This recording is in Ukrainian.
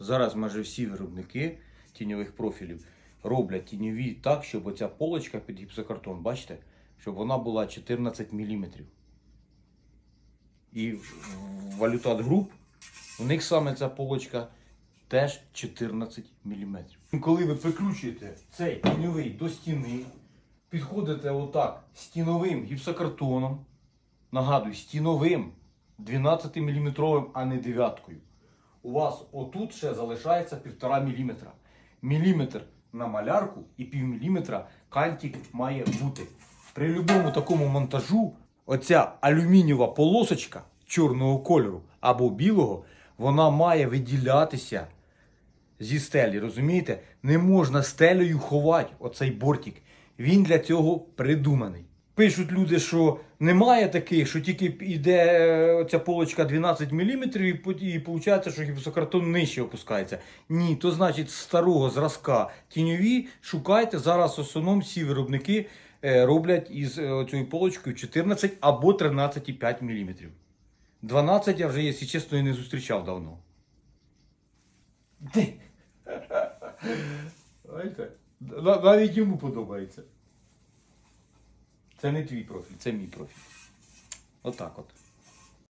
Зараз майже всі виробники тіньових профілів роблять тіньові так, щоб оця полочка під гіпсокартон, бачите, щоб вона була 14 мм. І Валютат Груп у них саме ця полочка теж 14 мм. Коли ви прикручуєте цей тіньовий до стіни, підходите отак стіновим гіпсокартоном, нагадую, стіновим 12 мм, а не дев'яткою. У вас отут ще залишається 1,5 мм. Міліметр на малярку і пів міліметра кантик має бути. При будь-якому такому монтажу оця алюмінієва полосочка чорного кольору або білого, вона має виділятися зі стелі. Розумієте? Не можна стелею ховати оцей бортик. Він для цього придуманий. Пишуть люди, що немає таких, що тільки йде е, ця полочка 12 мм і, виходить, що гіпсокартон нижче опускається. Ні, то значить з старого зразка тіньові шукайте. Зараз в основному всі виробники е, роблять із е, цією полочкою 14 або 13,5 мм. 12 я вже, якщо чесно, і не зустрічав давно. Навіть йому подобається. Це не твій профіль, це мій профіль. Отак от.